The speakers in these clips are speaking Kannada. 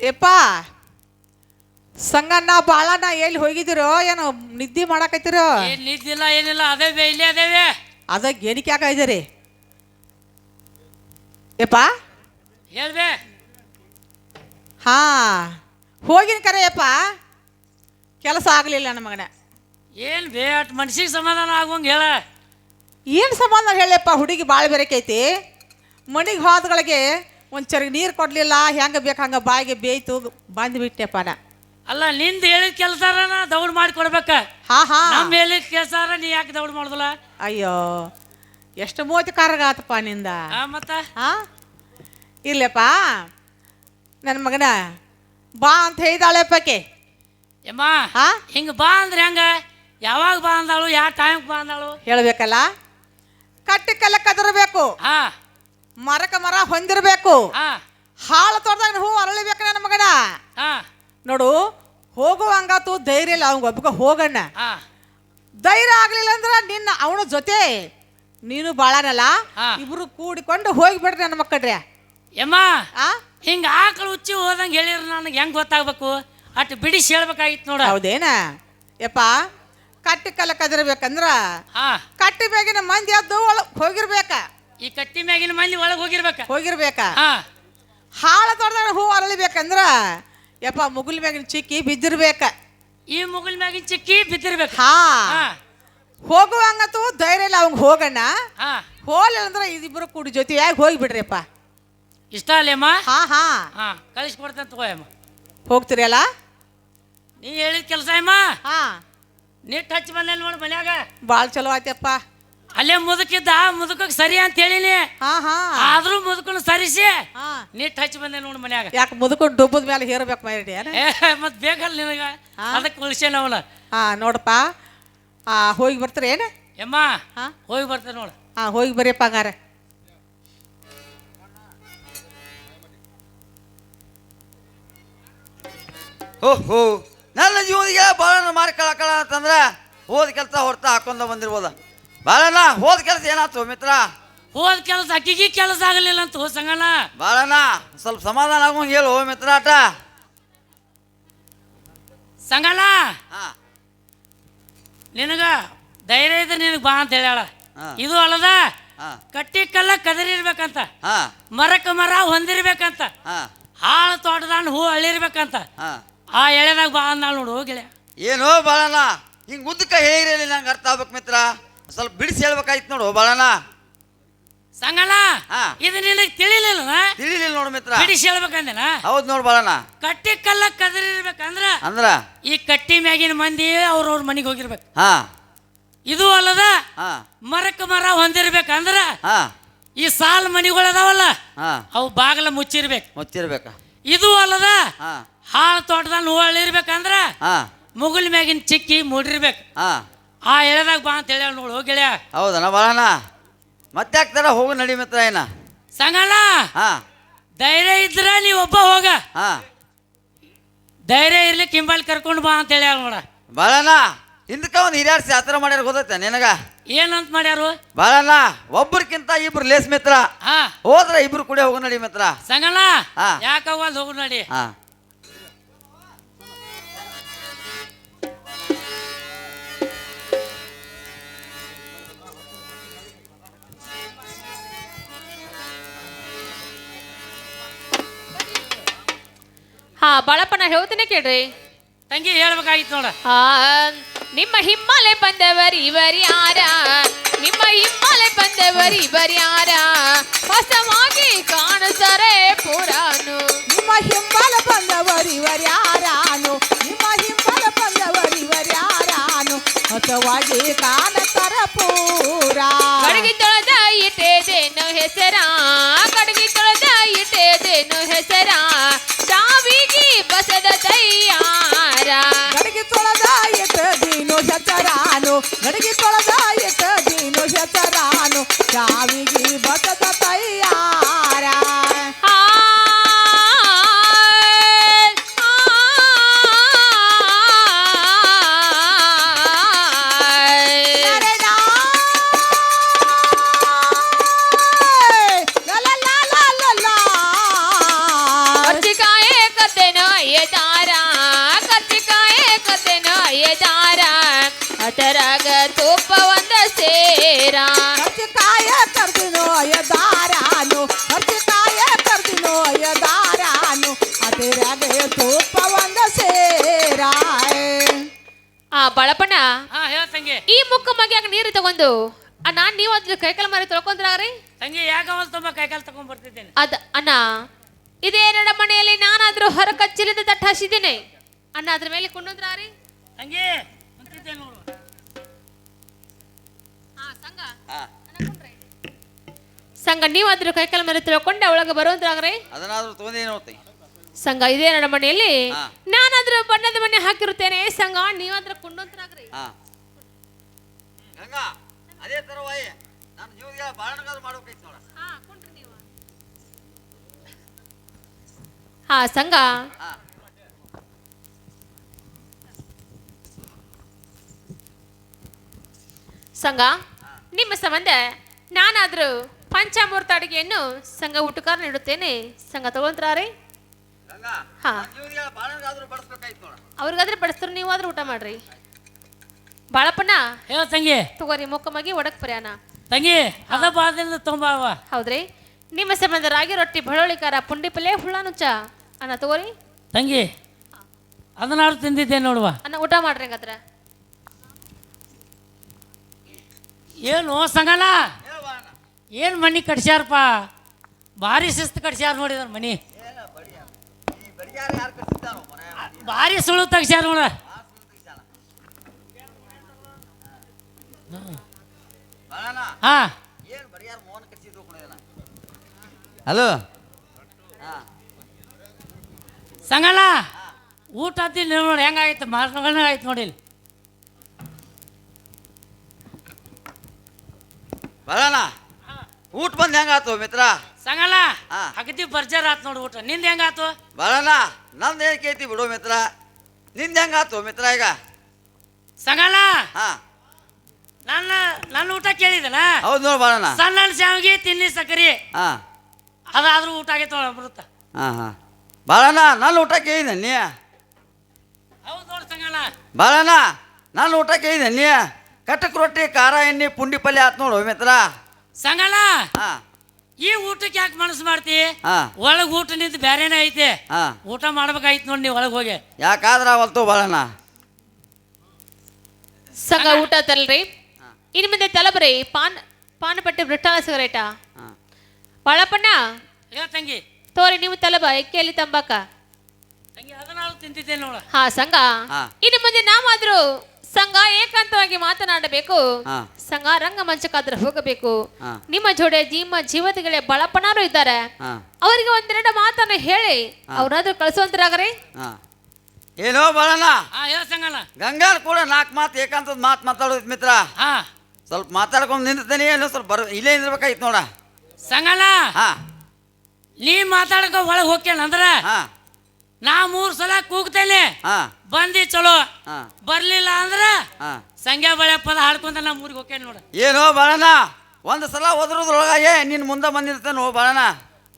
ಯಪ್ಪ ಸಂಗಣ್ಣ ಬಾಳಣ್ಣ ಎಲ್ಲಿ ಹೋಗಿದಿರೋ ಏನೋ ನಿದ್ದೆ ಮಾಡಕತ್ತಿರೋ? ಏನ್ ನಿದ್ದಿಲ್ಲ ಏನಿಲ್ಲ ಅದೇ ಇಲ್ಲೇ ಅದೇವೆ. ಅದಕ್ಕೆ ಏನಕ್ಕೆ ಯಾಕ ಇದೀರಿ ಯಪ್ಪ ಹೇಳ್ಬೆ ಹಾ ಹೋಗಿನ ಕರೆಯಪ್ಪ ಕೆಲಸ ಆಗಲಿಲ್ಲ ನನ್ನ ಮಗನ. ಏನ್ ಬೇ ಅಟ್ ಮನ್ಸಿಗೆ ಸಮಾಧಾನ ಆಗುವಂಗೆ ಹೇಳ. ಏನು ಸಂಬಂಧ ಹೇಳಪ್ಪ ಹುಡುಗಿ ಭಾಳ ಬೇರೆಕೈತಿ. ಮನಿಗೆ ಹೋದಗಳಿಗೆ ಒಂದು ಚರಿಗೆ ನೀರು ಕೊಡಲಿಲ್ಲ ಹೆಂಗೆ ಬೇಕು ಹಂಗೆ ಬಾಯಿಗೆ ಬೇಯ್ತು ಬಂದ್ಬಿಟ್ಟೆಪ್ಪ ನಾ ಅಲ್ಲ ನಿಂದ ಹೇಳಿದ ಕೆಲಸ ನಾ ದೌಡ್ ಮಾಡಿ ಕೊಡ್ಬೇಕ? ಹಾ ಹಾ. ನಮ್ಮ ಹೇಳಿದ ಕೆಲಸಾರ ನೀ ಯಾಕೆ ದೌಡ್ ಮಾಡುದಿಲ್ಲ? ಅಯ್ಯೋ ಎಷ್ಟು ಮೂವತ್ತು ಕಾರಗಾತಪ್ಪ ನಿಂದ. ಆ ಮತ್ತ? ಹಾ ಇರ್ಲಪ್ಪ ನನ್ನ ಮಗನ ಬಾ ಅಂತ ಹೇಳಿದಾಳೆಪ್ಪಕ್ಕೆ ಯಮ್ಮ ಹಾ ಹಿಂಗ ಬಾ ಅಂದ್ರೆ ಹೆಂಗ? ಯಾವಾಗ ಬಾ ಅಂದಾಳು ಯಾವ ಟೈಮ್ ಬಾ ಅಂದಾಳು? ಹೇಳಬೇಕಲ್ಲ? ಕಲ್ಲ ಕದರಬೇಕು. ಹಾ. ಮರಕ ಮರ ಹೊಂದಿರಬೇಕು. ಹಾಳು ತೋಟದಾಗ ಹೂ ಅರಳಿಬೇಕು ನನ್ನ ಮಗನ? ನೋಡು ಹೋಗುವಂಗಾತು ಧೈರ್ಯ ಇಲ್ಲ ಅವ್ನ ಒಬ್ಬಗ ಹೋಗಣ್ಣ. ಧೈರ್ಯ ಆಗ್ಲಿಲ್ಲ ಅಂದ್ರೆ ನಿನ್ನ ಅವನ ಜೊತೆ ನೀನು ಬಾಳನಲ್ಲ. ಇಬ್ರು ಕೂಡಿಕೊಂಡು ಹೋಗ್ಬಿಡ್ರಿ ನನ್ನ ಮಕ್ಕಳ್ರೆ. ಯಮ್ಮ ಹಿಂಗ ಆಕಳು ಉಚ್ಚಿ ಹೋದಂಗ ಹೇಳಿರ ನನಗೆ ಹೆಂಗ್ ಗೊತ್ತಾಗ್ಬೇಕು? ಅಟ್ ಬಿಡಿಸಿ ಹೇಳ್ಬೇಕಾಗಿತ್ತು ನೋಡ. ಹೌದೇನ? ಯಪ್ಪ ಕಟ್ಟಿ ಕಲ ಕದಿರ್ಬೇಕಂದ್ರ ಕಟ್ಟಿ ಬೇಗಿನ ಮಂದಿ ಎದ್ದು ಹೋಗಿರ್ಬೇಕ. ಈ ಕಟ್ಟಿ ಮ್ಯಾಗಿನ ಮಂದಿ ಒಳಗೆ ಹೋಗಿರ್ಬೇಕ. ಹೋಗಿರ್ಬೇಕ? ಹಾ. ಹಾಳ ತೋಟದಾಗ ಹೂ ಅರಳಿಬೇಕಂದ್ರ ಯಪ್ಪ ಮುಗುಲ್ ಮ್ಯಾಗಿನ ಚಿಕ್ಕಿ ಬಿದ್ದಿರ್ಬೇಕ. ಈ ಮುಗುಲ್ ಮ್ಯಾಗಿನ ಚಿಕ್ಕಿ ಬಿದ್ದಿರ್ಬೇಕು. ಹಾ. ಹೋಗುವಂಗತು ಧೈರ್ಯ ಇಲ್ಲ ಅವಂಗ ಹೋಗಣ್ಣ. ಹಾ. ಹೋಲಿಲ್ಲ ಅಂದ್ರೆ ಇದಿಬ್ರು ಕೂಡಿ ಜೊತೆಯಾಗಿ ಹೋಗ್ಬಿಡ್ರಿಪ್ಪ ಇಷ್ಟ ಅಲ್ಲೇಮ್ಮ ಹಾ ಹಾ. ಹಾ ಕಳಿಸ್ಕೊಡ್ತೇನೆ ಹೋಗ್ತೀರಿ ಹೋಗ್ತೀರಲ್ಲ ನೀ ಹೇಳಿದ ಕೆಲಸ ಅಮ್ಮ? ಹಾ. ನೀಟ್ ಹಚ್ಚಿ ಬಂದೆ ನೋಡಿ ಮನ್ಯಾಗ. ಭಾಳ ಚಲೋ ಆಯ್ತಪ್ಪ. ಅಲ್ಲೇ ಮುದುಕಿದ್ದ ಮುದುಕಕ್ಕೆ ಸರಿ ಅಂತ ಹೇಳಿನಿ. ಹಾ ಹಾ. ಆದ್ರೂ ಮುದುಕನು ಸರಿಸಿ. ಹಾ. ನೀಟ್ ಹಚ್ಚಿ ಬಂದೆ ನೋಡ್ ಮನ್ಯಾಗ. ಯಾಕೆ ಮುದುಕೊಂಡು ಡುಬ್ಬದ ಮೇಲೆ ಹೇರ್ಬೇಕು ಮೈಡಿ ಏ ಮತ್ ಬೇಕಲ್ಲ ನಿನಗ? ಹಾ. ಅದಕ್ಕೆ ಉಳಿಸ್ಯಾನ ಅವನ. ಹಾ ನೋಡಪ್ಪ. ಆ ಹೋಗಿ ಬರ್ತೀರ ಏನ? ಯಮ್ಮ ಹಾ. ಹೋಗಿ ಬರ್ತೇನೆ ನೋಡು. ಹಾ ಹೋಗಿ ಬರೀಪ್ಪ ಹಂಗಾರೆ ಓಹೋ ಹೋ ನನ್ನ ಜೀವನಿಗೆ ಮಾರಿ ಕಳಕಳ ಅಂತಂದ್ರೆ ಹೋದ ಕೆಲಸ ಹೊರತ ಹಾಕೊಂಡ ಬಂದಿರ್ಬೋದ? ಬಾಳಣ್ಣ ಹೋದ ಕೆಲಸ ಏನಾಯ್ತು ಮಿತ್ರ? ಹೋದ ಕೆಲಸ ಅಕ್ಕಿಗೆ ಕೆಲಸ ಆಗಲಿಲ್ಲ ಅಂತ ಹೋದ ಸಂಗಣ್ಣ. ಬಾಳಣ್ಣ ಸ್ವಲ್ಪ ಸಮಾಧಾನ ಆಗುವಂಗೆ ಹೇಳು ಮಿತ್ರ ಆಟ. ಸಂಗಣ್ಣ ಹಾ. ನಿನಗ ಧೈರ್ಯ ಇದ್ರೆ ನಿನಗೆ ಬಾ ಅಂತ ಹೇಳ್ಯಾಳ. ಹಾ. ಇದು ಅಲ್ಲದ ಹಾ. ಕಟ್ಟಿ ಕಲ್ಲ ಕದರಿರ್ಬೇಕಂತ. ಹಾ. ಮರಕ್ಕೆ ಮರ ಹೊಂದಿರ್ಬೇಕಂತ. ಹಾ. ಹಾಳು ತೋಟದಾಂಡ್ ಹೂ ಅಳಿರ್ಬೇಕಂತ. ಹಾ. ಆ ಎಳೆದಾಗ ಬಾ ಅಂದಾಳ ನೋಡು ಹೋಗಿಲ್ಲ ಏನೋ ಬಾಳಣ್ಣ ಹಿಂಗೆ ಉದ್ದಕ್ಕೆ ಹೇಳಿರಲಿ ನಂಗೆ ಅರ್ಥ ಆಗ್ಬೇಕು ಮಿತ್ರ. ಸ್ವಲ್ಪ ಬಿಡಿಸಿ ಹೇಳ್ಬೇಕಾಯ್ತು ನೋಡು ಬಾಳಣ್ಣ. ಸಂಗಣ್ಣ ಹಾ. ಇದು ನಿನಗೆ ತಿಳಿಲಿಲ್ಲ ತಿಳಿಲಿಲ್ಲ ನೋಡು ಮಿತ್ರ. ಬಿಡಿಸಿ ಹೇಳ್ಬೇಕಂದೇನ? ಹೌದು ನೋಡು ಬಾಳಣ್ಣ. ಕಟ್ಟಿ ಕಲ್ಲ ಕದರಿರ್ಬೇಕಂದ್ರ ಅಂದ್ರ? ಈ ಕಟ್ಟಿ ಮ್ಯಾಗಿನ ಮಂದಿ ಅವ್ರವ್ರ ಮನೆಗೆ ಹೋಗಿರ್ಬೇಕು. ಹಾ. ಇದು ಅಲ್ಲದ ಹಾ. ಮರಕ್ಕೆ ಮರ ಹೊಂದಿರ್ಬೇಕಂದ್ರ ಹಾ. ಈ ಸಾಲ್ ಮನಿಗಳದಾವಲ್ಲ ಹಾ. ಅವು ಬಾಗಿಲ ಮುಚ್ಚಿರ್ಬೇಕು. ಮುಚ್ಚಿರ್ಬೇಕ. ಇದು ಅಲ್ಲದ ಹಾ. ಹಾಳು ತೋಟದಾಗ ಹೂ ಅಳಿರ್ಬೇಕಂದ್ರ ಹಾ. ಮುಗುಲ್ ಮ್ಯಾಗಿನ ಚಿಕ್ಕಿ ಮೂಡಿರ್ಬೇಕು. ಹಾ. ಆ ಎಳೆದಾಗ ಬಾ ಅಂತ ಹೇಳ್ಯಾಳ ನೋಡು ಗೆಳೆಯ. ಹೌದಣ್ಣ ಬಾಳಣ್ಣ ಮತ್ತೆ ಹಾಕ್ತಾರ ಹೋಗು ನಡಿ ಮಿತ್ರ ಏನ ಸಂಗಣ್ಣ ಹಾ. ಧೈರ್ಯ ಇದ್ರ ನೀ ಒಬ್ಬ ಹೋಗ. ಹಾ. ಧೈರ್ಯ ಇರ್ಲಿ ಕಿಂಬಲ್ ಕರ್ಕೊಂಡು ಬಾ ಅಂತ ಹೇಳ್ಯಾಳ ನೋಡ. ಬಾಳಣ್ಣ ಹಿಂದಕ್ಕ ಒಂದು ಹಿರಿಯರ್ಸಿ ಆ ಥರ ಮಾಡ್ಯಾರ ಗೊತ್ತೈತೆ ನಿನಗ? ಏನಂತ ಮಾಡ್ಯಾರು? ಬಾಳಣ್ಣ ಒಬ್ರಕ್ಕಿಂತ ಇಬ್ರು ಲೇಸ್ ಮಿತ್ರ. ಹಾ. ಹೋದ್ರ ಇಬ್ರು ಕೂಡ ಹೋಗು ನಡಿ ಮಿತ್ರ. ಸಂಗಣ್ಣ ಹಾ. ಹೋಗ್ ಹೋಗು ನಡಿ? ಹಾ. ಹಾ ಬಾಳಪ್ಪ ನಾ ಹೇಳ್ತೀನಿ ಕೇಳ್ರಿ. ತಂಗಿ ಹೇಳ್ಬೇಕಾಗಿತ್ತು ನೋಡ. ಆ, ನಿಮ್ಮ ಹಿಮ್ಮಲೆ ಬಂದವರು ಇವರ್ಯಾರ ನಿಮ್ಮ ಹಿಮ್ಮಲೆ ಬಂದವರು ಇವರ್ಯಾರ ಹೊಸವಾಗಿ ಕಾಣುತ್ತಾರೆ ಪುರಾನು. ನಿಮ್ಮ ಹಿಂಬಲ ಬಂದವರು ಇವರ್ಯಾರಾನು ನಿಮ್ಮ ಹಿಂಬಲ ಬಂದವರು ಇವರ್ಯಾರಾನು ಹೊಸವಾಗಿ ಕಾಣತರ ಪೂರ. ಕಡಗಿ ತೊಳೆದ ಇಟ್ಟೇದೇನು ಹೆಸರ? ಕಡಗಿ ತೊಳೆದ ಇಟ್ಟೇದೇನು ಹೆಸರ? ಗಡಿಗೆ ತೊಳೆದ ಎತ್ತ ದೀನು ಹೆಸರಾನು ಸಾವಿಗಿ ಬಸದ ತಯ್ಯಾರ ನರೆನಾ. ಲಾ ಅದರಾಗ ತುಪ್ಪ ಒಂದ ಸೇರ. ಕಾಯ ಕರ್ದಿನೋ ಅಯ್ಯದಾರಾನು ಕಾಯ ಕರ್ದಿನೋ ಅಯ್ಯದಾರಾನು ಅದರಾಗ ತುಪ್ಪ ಒಂದ ಸೇರ ಆ ಬಳಪಣ್ಣ ಹಾ ಹೇಳ ತಂಗಿ. ಈ ಮುಕ್ಕ ಮಗ್ಯಾಗ ನೀರು ತಗೊಂಡು ಅಣ್ಣ ನೀವು ಅದ್ರ ಕೈಕಾಲ ಮರಿ ತೊಳ್ಕೊಂಡ್ರಾಗ್ರಿ ತಂಗಿ ಯಾಕೆ ಅವಲ್ ತುಂಬ ಕೈಕಾಲು ತಗೊಂಡ್ ಬರ್ತಿದ್ದೇನೆ? ಅದ ಅಣ್ಣ ಇದೇ ನನ್ನ ಮನೆಯಲ್ಲಿ ನಾನಾದ್ರೂ ಹೊರ ಕಚ್ಚಿಲಿಂದ ತಟ್ಟ ಹಸಿದ್ದೇನೆ ಅಣ್ಣ ಅದ್ರ ಮೇಲೆ ಕುಂಡುದ್ರಾರಿ ತಂಗಿ ಕುಂತಿದ್ದೆ ನೋಡು. ಸಂಘ. ನೀವಾದ್ರೂ ಕೈಕಾಲ ಮರಿ ತೊಳ್ಕೊಂಡೆ ಒಳಗೆ ಬರೋದ್ರಾಗ್ರಿ ಅದನ್ನಾದ್ರೂ ತೊಗೊಂಡೇನು ಹೋಗ್ತಿ ಸಂಘ ಇದೇ ನನ್ನ ಮನೆಯಲ್ಲಿ. ನಾನಾದ್ರೂ ಬಣ್ಣದ ಮನೆ ಹಾಕಿರುತ್ತೇನೆ. ಸಂಘ ನೀವಾದ್ರೂ ಕುಂಡಂತ್ರಾಗ್ರಿ ಗಂಗಾ ಅದೇ ತರ ವಾಯಿ. ನಾನು ಜೀವನಿಗೆ ಬಾಳನಗಾದ್ರು ಮಾಡ್ಬೇಕೈತಿ ನೋಡ. ಹಾ ಸಂಘ. ಸಂಘ ನಿಮ್ಮ ಸಂಬಂಧ ನಾನಾದ್ರೂ ಪಂಚಾಮೃತ ಅಡುಗೆಯನ್ನು ಸಂಘ ಊಟಕಾರ ನೀಡುತ್ತೇನೆ. ಸಂಘ ತಗೊಂತ್ರಾರಿ ಗಂಗಾ ಹಾ. ಅವ್ರಿಗಾದ್ರೆ ಬಡಿಸ್ತಾರೆ ನೀವಾದ್ರೂ ಊಟ ಮಾಡ್ರಿ. ಬಾಳಪ್ಪನ ಹೇಳ ತಂಗಿ. ತಗೋರಿ ಮುಖಮಾಗಿ ಮಗಿ ಒಡಕ್ ಪ್ರಯಾಣ. ತಂಗಿ ಅದ ಬಾದಿಂದ ತುಂಬ ಅವ. ಹೌದ್ರಿ. ನಿಮ್ಮ ಸಂಬಂಧ ರಾಗಿ ರೊಟ್ಟಿ ಬಳೋಳಿಕಾರ ಖಾರ ಪುಂಡಿ ಪಲ್ಯ ಹುಳ ನುಚ್ಚ ಅನ್ನ ತಗೋರಿ. ತಂಗಿ ಅದನ್ನಾರು ತಿಂದಿದ್ದೆ ನೋಡುವ. ಅನ್ನ ಊಟ ಮಾಡ್ರಿ ಹಂಗಾದ್ರ. ಏನು ಸಂಗಲ್ಲ? ಏನು ಮನಿ ಕಟ್ಸ್ಯಾರಪ್ಪ? ಭಾರಿ ಶಿಸ್ತು ಕಟ್ಸ್ಯಾರ ನೋಡಿದಾರ ಮನಿ. ಭಾರಿ ಸುಳ್ಳು ತೆಗ್ಸ್ಯಾರ ನೋಡ. ಹಾ. ಹಲೋ. ಸಂಗಲ್ಲ ಊಟ ಹತ್ತಿ ನೋಡಿ ಹೆಂಗಾಯ್ತು ಮಾರ್ಗಣ ಆಯ್ತು ನೋಡಿ ಬಾಳಣ್ಣ ಊಟ ಬಂದು ಹೆಂಗಾತು ಮಿತ್ರ? ಸಂಗಲ್ಲ ಹಾ. ಅಗದಿ ಬರ್ಜರ್ ಆತ್ ನೋಡು ಊಟ. ನಿಂದ ಹೆಂಗಾತು? ಬರೋಣ. ನಂದು ಏನು ಕೇಳ್ತಿ ಬಿಡು ಮಿತ್ರ. ನಿಂದ ಹೆಂಗಾತು ಮಿತ್ರ ಈಗ? ಸಂಗಲ್ಲ ಹಾ. ನನ್ನ ನನ್ನ ಊಟ ಕೇಳಿದನ? ಹೌದು ನೋಡು ಬಾಳಣ್ಣ ಸಣ್ಣ ಶಾವಿಗೆ ತಿನ್ನಿ ಸಕ್ಕರಿ ಹಾ. ಅದಾದ್ರೂ ಊಟ ಆಗೈತೆ ನೋಡ ಬರುತ್ತ ಹಾಂ ಹಾಂ. ಬಾಳಣ್ಣ ನನ್ನ ಊಟ ಕೇಳಿದ ನೀ? ಹೌದು ನೋಡು ಸಂಗಲ್ಲ ಬಾಳನ ನನ್ನ ಊಟ ಕೇಳಿದೆ ನೀ? ಕಟಕ್ ರೊಟ್ಟಿ ಖಾರ ಎಣ್ಣೆ ಪುಂಡಿ ಪಲ್ಯ ಆತ್ ನೋಡು ಮಿತ್ರ ಸಂಗಲ ಹಾ. ಈ ಊಟಕ್ಕೆ ಯಾಕೆ ಮನಸ್ಸು ಮಾಡ್ತಿ? ಹಾ. ಒಳಗ್ ಊಟ ನಿಂತ ಬೇರೆನೇ ಐತೆ? ಹಾ. ಊಟ ಮಾಡ್ಬೇಕಾಯ್ತು ನೋಡಿ ನೀವು ಒಳಗ್ ಹೋಗಿ. ಯಾಕಾದ್ರ ಅವತ್ತು ಬರೋಣ? ಸಂಘ ಊಟ ತಲ್ರಿ ಇನ್ ಮುಂದೆ ತಲಬರಿ ಪಾನ್ ಪಾನ್ ಪಟ್ಟಿ ಬ್ರಿಟಾಲ ಸಿಗರೇಟ? ಹಾಂ. ಬಾಳಪ್ಪಣ್ಣ. ತಂಗಿ. ತೋರಿ ನೀವು ತಲಬ ಎಕ್ಕೆಯಲ್ಲಿ ತಂಬಾಕ. ತಂಗಿ ಅದನ್ನ ತಿಂತಿದ್ದೆ ನೋಡ. ಹಾ ಸಂಘ ಹಾ. ಇನ್ನು ಮುಂದೆ ನಾವಾದ್ರೂ ಸಂಘ ಏಕಾಂತವಾಗಿ ಮಾತನಾಡಬೇಕು. ಹಾ. ಸಂಘ ರಂಗಮಂಚಕ್ಕಾದ್ರೆ ಹೋಗಬೇಕು. ನಿಮ್ಮ ಜೋಡೆ ನಿಮ್ಮ ಜೀವತಿಗಳೇ ಬಳಪಣರು ಇದ್ದಾರೆ. ಅವರಿಗೆ ಒಂದೆರಡು ಮಾತನ್ನ ಹೇಳಿ. ಅವ್ರಾದ್ರೂ ಕಳಿಸುವಂತರಾಗ್ರಿ. ಏನೋ ಬಾಳಣ್ಣ ಗಂಗಾನ ಕೂಡ ನಾಲ್ಕು ಮಾತು ಏಕಾಂತದ ಮಾತು ಮಾತಾಡೋದು ಮಿತ್ರ. ಹಾ. ಸ್ವಲ್ಪ ಮಾತಾಡ್ಕೊಂಡು ನಿಂತೇನೆ ಏನೋ ಸ್ವಲ್ಪ ಬರ ಇಲ್ಲೇ ನಿಂದಿರ್ಬೇಕಾಯ್ತು ನೋಡ. ಸಂಗಲ್ಲ ನೀ ಮಾತಾಡಕ ಒಳಗೆ ಹೋಗ್ತೇನೆ ಅಂದ್ರ ಹಾಂ. ನಾ ಮೂರ್ ಸಲ ಕೂಗ್ತೇನೆ. ಬಂದಿ ಚಲೋ. ಹಾಂ. ಬರ್ಲಿಲ್ಲ ಅಂದ್ರ ಹಾಂ. ಸಂಗ್ಯಾ ಬಳೆ ಪದ ಹಾಡ್ಕೊಂತ ನಾ ಊರಿಗೆ ಹೋಗ್ತೇನೆ ನೋಡ. ಏನೋ ಬಾಳಣ್ಣ? ಒಂದ್ ಸಲ ಓದ್ರದ್ರೊಳಗೆ ನಿನ್ ಮುಂದೆ ಬಂದಿರ್ತೇನೆ ಓ ಬಾಳಣ್ಣ.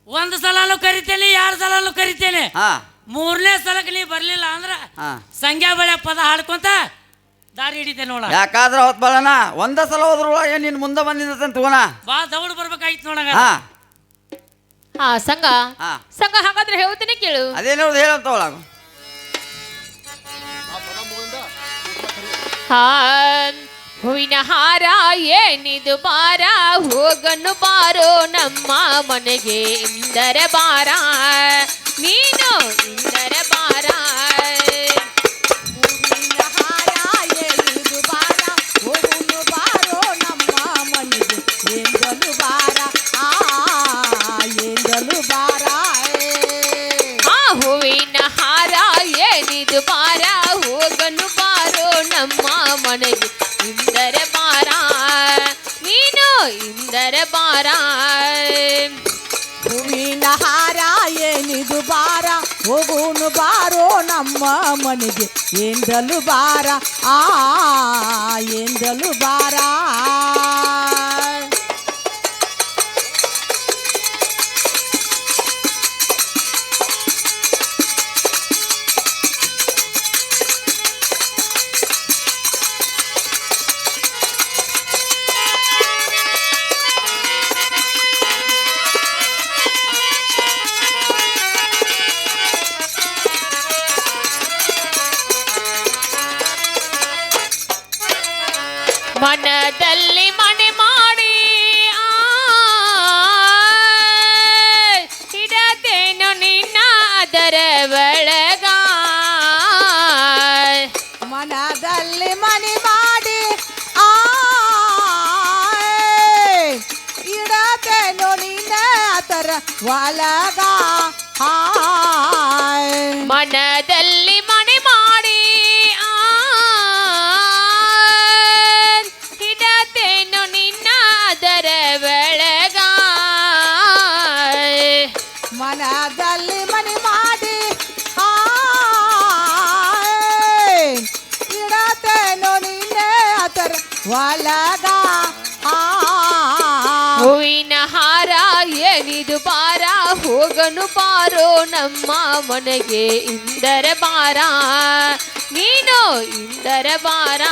ಒಂದ್ ಸಲನು ಕರಿತೇನೆ ಎರಡ್ ಸಲನು ಕರಿತೇನೆ. ಹಾಂ. ಮೂರನೇ ಸಲಕ್ಕೆ ನೀ ಬರ್ಲಿಲ್ಲ ಅಂದ್ರ ಹಾಂ. ಸಂಗ್ಯಾ ಬಳೆ ಪದ ಹಾಡ್ಕೊಂತ ದಾರಿ ಹಿಡಿತೆ ನೋಡ. ಯಾಕಾದ್ರ ಹೊತ್ ಬಾಳಣ್ಣ? ಒಂದ ಸಲ ಹೋದ್ರೊಳಗೆ ನಿನ್ ಮುಂದೆ ಬಂದಿರ್ತೇನೆ ತಗೋಣ. ಬಾ ದೌಡ್ ಬರ್ಬೇಕಾಯ್ತು ನೋಡಂಗ. ಹಾಂ. ಹಾ ಸಂಘ ಹಾಂ. ಸಂಘ ಹಾಗಾದ್ರೆ ಹೇಳ್ತೀನಿ ಕೇಳು. ಅದೇನೋ ಹೇಳಂತ ಒಳಗು ಹೂವಿನ ಹಾರ ಏನಿದು ಬಾರ ಹೋಗನ್ನು ಬಾರೋ ನಮ್ಮ ಮನೆಗೆ ಇಂದರೆ ಬಾರ ನೀನು ಇಂದರೆ ಬಾರ ನಮ್ಮ ಮನೆಗೆ ಎಂದಲು ಬಾರ ಆ ಎಂದಲು ಬಾರ ಮನದಲ್ಲಿ ಮನೆ ಮಾಡಿ ಆ, ಇಡತೇನು ನಿನ್ನ ಅದರ ಒಳಗ ಮನದಲ್ಲಿ ಮನೆ ಮಾಡಿ ಆ ಇಡತೇನು ನಿನ್ನ ತರ ಒಳಗ ಹಾಯ್ ಮನದಲ್ಲಿ ಮನೆ ಒಳಗ ಹೂವಿನ ಹಾರ ಏನಿದು ಬಾರ ಹೋಗನು ಬಾರೋ ನಮ್ಮ ಮನೆಗೆ ಇಂದರ ಬಾರ. ನೀನು ಇಂದರ ಬಾರ.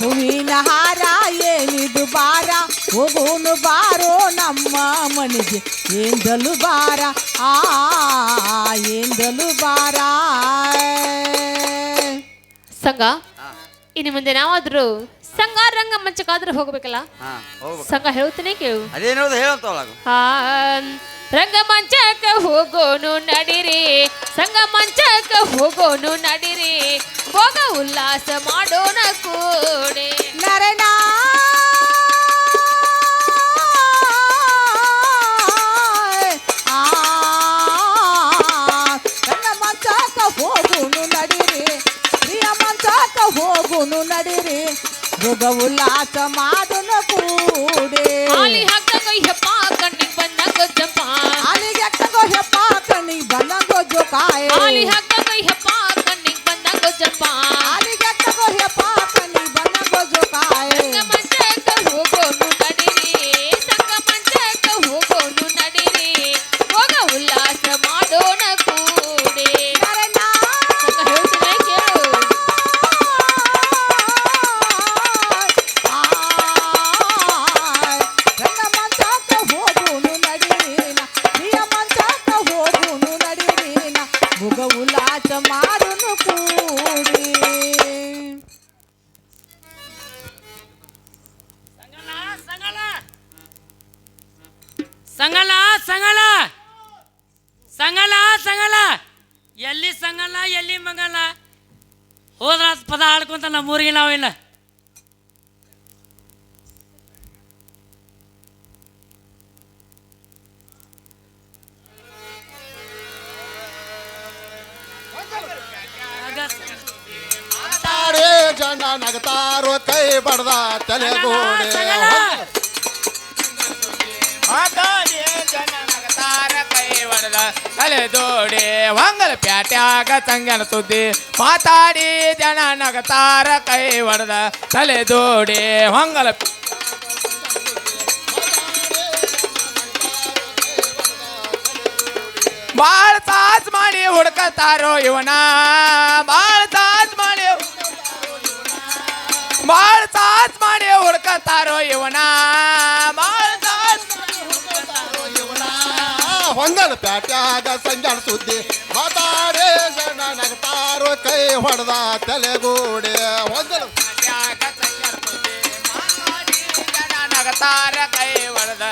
ಹೂವಿನ ಹಾರ ಏನಿದು ಬಾರ ಹೋಗೋನು ಬಾರೋ ನಮ್ಮ ಮನೆಗೆ ಏಂದಲು ಬಾರ. ಆ ಏಂದಲು ಬಾರ. ಸಂಘ ಇನ್ನು ಮುಂದೆ ನಾವಾದ್ರೂ ಸಂಘ ರಂಗ ಮಂಚಕ್ಕಾದ್ರೂ ಹೋಗ್ಬೇಕಲ್ಲ? ಹಾ ಹೋಗ್ಬೇಕು. ಸಂಘ ಹೇಳ್ತೇನೆ ಕೇಳು. ಅದೇನೋದು ಹೇಳಂತವಲ್ಲ ಹಾ ರಂಗಮಂಚಕ್ಕ ಹೋಗೋನು ನಡಿರಿ. ಸಂಗಮಂಚಕ್ಕೆ ಹೋಗೋನು ನಡಿರಿ. ಹೋಗ ಉಲ್ಲಾಸ ಮಾಡೋಣ ಕೂಡಿ. ನರನ ಮೃಗ ಉಲ್ಲಾಸ ಮಾಡುನು ಕೂಡಿ ಹಾಲಿ ಹಾಕಂಗ ಯಪ್ಪ ಕಣ್ಣಿಗೆ ಬಂದಂಗ ಜಂಪ ಅಲ್ಲಿಗೆ ಎಕ್ಕಗೋ ಹೆಪ್ಪ ಕಣ್ಣಿಗೆ ಬಂದಂಗೋ ಜೋಕಾಯ ಹಾಲಿ ಹಾಕಂಗ ಯಪ್ಪ ಎಲ್ಲಿ ಸಂಗಲ್ಲ ಎಲ್ಲಿ ಮಂಗಲ್ಲ? ಹೋದ್ರ ಪದ ಆಡ್ಕೊಂತ ನಮ್ಮೂರಿಗೆ ನಾವಿಲ್ಲ ಜನ ನಗತಾರೋ ಕೈ ಬಡ್ದ ತಲೆ ಗೋಡೆ. ಮಾತಾಡಿ ಜನ ನಗತಾರ ಕೈ ಹೊಡೆದ ತಲೆ ದೋಡಿ ಹೊಂಗಲ ಪ್ಯಾಟ್ಯಾಗ ತಂಗನ ಸುದ್ದಿ. ಮಾತಾಡಿ, ಜನ ನಗತಾರ, ಕೈ ಒಡೆದ ತಲೆ ದೋಡಿ ಹೊಂಗಲ ಬಾಳ ತಾಸ್ ಮಾಡಿ ಹುಡ್ಕತಾರೋ ಇವನ. ಬಾಳ ತಾಸ್ ಮಾಡಿ ಬಾಳ ತಾಸ್ ಮಾಡಿ ಹುಡ್ಕತಾರೋ ಇವನ. ಹೊಂಗಲ ಪ್ಯಾಟ್ಯಾಗ ಸಂಜಾಣ ಸುದ್ದಿ. ಮಾತಾಡೇ ಜನ ನಗತಾರೋ ಕೈ ಹೊಡೆದ ತಲೆಗೂಡೆ. ಹೊಂಗಲ ಪ್ಯಾಟ್ಯಾಗ ಸಂಜಾಳ ಸುದ್ದಿ. ಮಾತಾಡಿ ಜನ ನಗತಾರ ಕೈ ಹೊಡೆದ